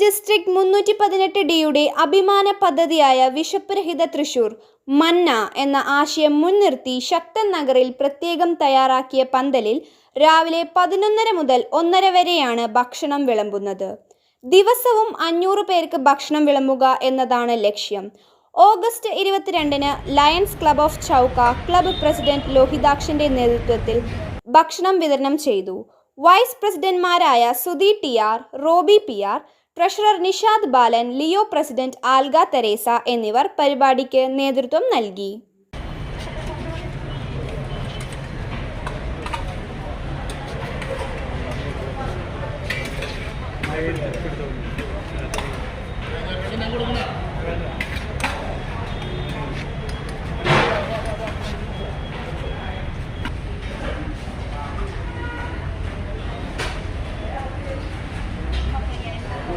District മുന്നൂറ്റി പതിനെട്ട് ഡിയുടെ അഭിമാന പദ്ധതിയായ വിശപ്പ് രഹിത തൃശൂർ മന്ന എന്ന ആശയം മുൻനിർത്തി ശക്തൻ നഗറിൽ പ്രത്യേകം തയ്യാറാക്കിയ പന്തലിൽ രാവിലെ പതിനൊന്നര മുതൽ ഒന്നര വരെയാണ് ഭക്ഷണം വിളമ്പുന്നത്. ദിവസവും അഞ്ഞൂറ് പേർക്ക് ഭക്ഷണം വിളമ്പുക എന്നതാണ് ലക്ഷ്യം. ഓഗസ്റ്റ് ഇരുപത്തിരണ്ടിന് Lions Club of Chowka club president ലോഹിതാക്ഷന്റെ നേതൃത്വത്തിൽ ഭക്ഷണം വിതരണം ചെയ്തു. Vice പ്രസിഡന്റ്മാരായ Sudhi T R Roby P R treasurer Nishad Balan Leo president Alga Teresa എന്നിവർ പരിപാടിക്ക് നേതൃത്വം നൽകി. രാവിലെ